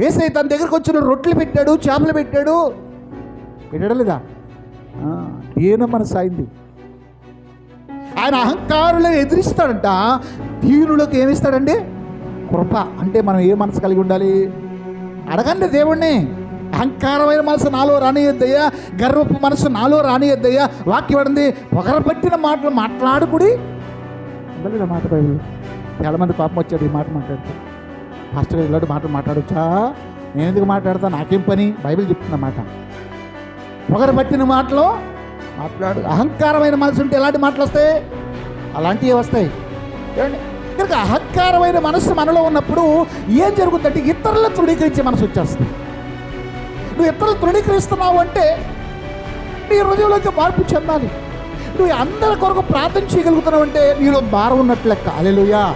ఏసై తన దగ్గరకు వచ్చిన రొట్టెలు పెట్టాడు చేపలు పెట్టాడు. పెట్టాడు లేదా? ఆ, మనసు అయింది? ఆయన అహంకారులను ఎదిరిస్తాడంట. దీనులకు ఏమిస్తాడండి? కృప. అంటే మనం ఏ మనసు కలిగి ఉండాలి? అడగండి దేవుణ్ణి. అహంకారమైన మనసు నాలో రానియద్దయ్యా. గర్వపు మనసు నాలో రానియద్దయ్యా. వాక్యం పడింది పొగరబట్టిన మాటలు మాట్లాడుకుడి. మాట బైబిల్? పాపం వచ్చాడు ఈ మాట మాట్లాడితే. పాస్టర్ గారు ఇలాంటి మాటలు మాట్లాడొచ్చా? నేను ఎందుకు మాట్లాడతా? నాకేం పని? బైబిల్ చెప్తున్న మాట పొగరబట్టిన మాటలు మాట్లాడు. అహంకారమైన మనసు ఉంటే ఎలాంటి మాటలు వస్తాయి? అలాంటివి వస్తాయి. ఏమండి? కనుక అహంకారమైన మనసు మనలో ఉన్నప్పుడు ఏం జరుగుతుందంటే ఇతరులను తృణీకరించే మనసు వచ్చేస్తుంది. నువ్వు ఇతరులు తృణీకరిస్తున్నావు అంటే నీ హృదయంలోకి మార్పు చెందాలి. నువ్వు అందరి కొరకు ప్రార్థన చేయగలుగుతున్నావు అంటే నీలో భారం ఉన్నట్లు లెక్క. అలెలుయా